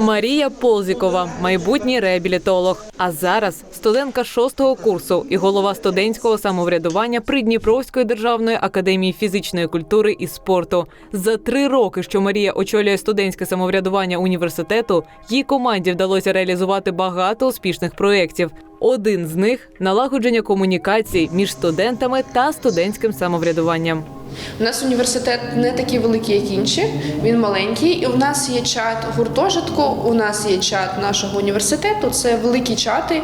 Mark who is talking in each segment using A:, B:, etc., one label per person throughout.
A: Марія Ползікова, майбутній реабілітолог. А зараз студентка шостого курсу і голова студентського самоврядування Придніпровської державної академії фізичної культури і спорту. За три роки, що Марія очолює студентське самоврядування університету, їй команді вдалося реалізувати багато успішних проєктів. Один з них налагодження комунікацій між студентами та студентським самоврядуванням.
B: У нас університет не такий великий, як інші. Він маленький, і у нас є чат гуртожитку. У нас є чат нашого університету. Це великі чати,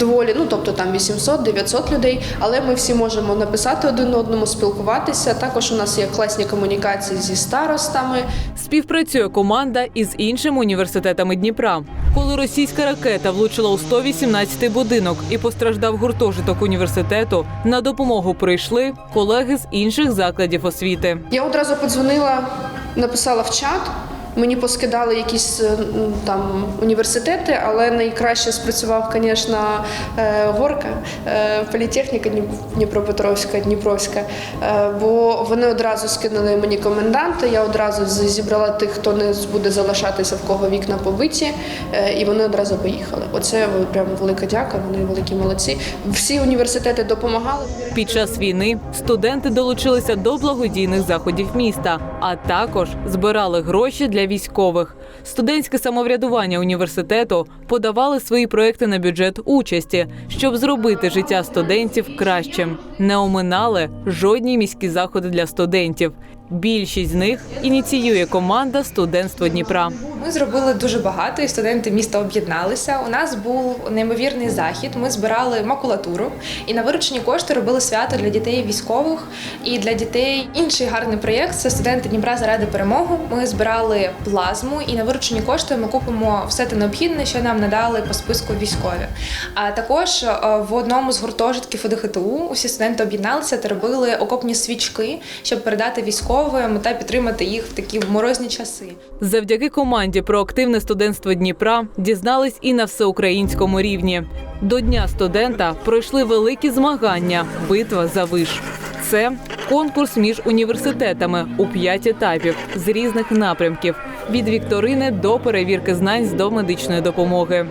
B: доволі, ну тобто там 800-900 людей. Але ми всі можемо написати один одному, спілкуватися. Також у нас є класні комунікації зі старостами.
A: Співпрацює команда із іншими університетами Дніпра. Коли російська ракета влучила у 118-й будинок і постраждав гуртожиток університету, на допомогу прийшли колеги з інших закладів освіти.
B: Я одразу подзвонила, написала в чат. Мені поскидали якісь е, там університети, але найкраще спрацював, звісно, е, горка, е, політехніка Дніп- Дніпропетровська, Дніпровська. Бо вони одразу скинули мені коменданти. Я одразу зібрала тих, хто не буде залишатися, в кого вікна побиті, і вони одразу поїхали. Оце прям велика дяка. Вони великі молодці. Всі університети допомагали.
A: Під час війни студенти долучилися до благодійних заходів міста, а також збирали гроші для військових. Студентське самоврядування університету подавали свої проекти на бюджет участі, щоб зробити життя студентів кращим. Не оминали жодні міські заходи для студентів. Більшість з них ініціює команда студентство Дніпра.
C: Ми зробили дуже багато, і студенти міста об'єдналися. У нас був неймовірний захід. Ми збирали макулатуру і на виручені кошти робили свято для дітей військових і для дітей. Інший гарний проєкт це студенти Дніпра заради перемоги. Ми збирали плазму, і на виручені кошти ми купимо все те необхідне, що нам надали по списку військові. А також е, в одному з гуртожитків ОДГТУ усі студенти об'єдналися та робили окопні свічки, щоб передати військовим та підтримати їх в такі морозні часи.
A: Завдяки команді про активне студентство Дніпра дізнались і на всеукраїнському рівні. До Дня студента пройшли великі змагання Битва за виш. Це конкурс між університетами у п'ять етапів з різних напрямків від вікторини до перевірки знань з домедичної допомоги.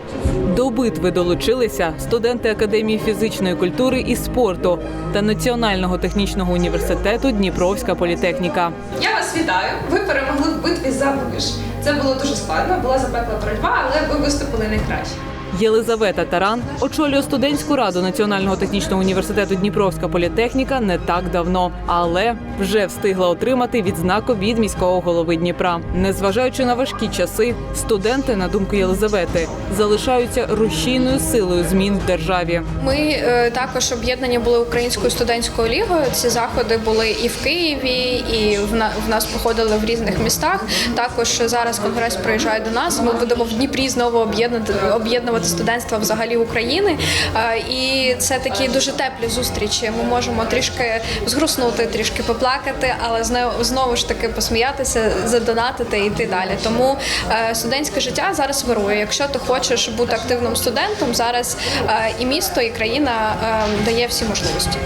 A: До битви долучилися студенти Академії фізичної культури і спорту та Національного технічного університету Дніпровська політехніка.
C: Я вас вітаю. Ви перемогли в битві за виш. Це було дуже складно, була запекла боротьба, але ви виступили найкраще.
A: Єлизавета Таран очолює студентську раду Національного технічного університету Дніпровська політехніка не так давно, але вже встигла отримати відзнаку від міського голови Дніпра. Незважаючи на важкі часи, студенти, на думку Єлизавети, залишаються рушійною силою змін в державі.
D: Ми е, також об'єднані були українською студентською лігою. Ці заходи були і в Києві, і в, на, в нас походили в різних містах. Також зараз конгрес приїжджає до нас. Ми будемо в Дніпрі знову об'єднати об'єднувати студентство взагалі України. Е, і це такі дуже теплі зустрічі. Ми можемо трішки згруснути, трішки поплакати, але знову ж таки посміятися, задонатити і йти далі. Тому е, студентське життя зараз вирує. Якщо ти хочеш бути активним студентом, зараз е, і місто, і країна дає всі можливості.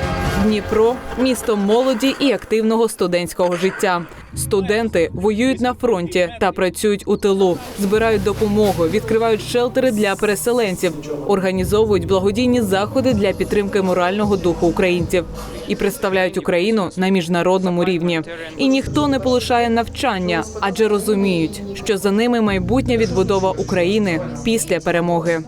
A: Дніпро місто молоді і активного студентського життя. Студенти воюють на фронті та працюють у тилу, збирають допомогу, відкривають шелтери для переселенців, організовують благодійні заходи для підтримки морального духу українців і представляють Україну на міжнародному рівні. І ніхто не полишає навчання, адже розуміють, що за ними майбутня відбудова України після перемоги.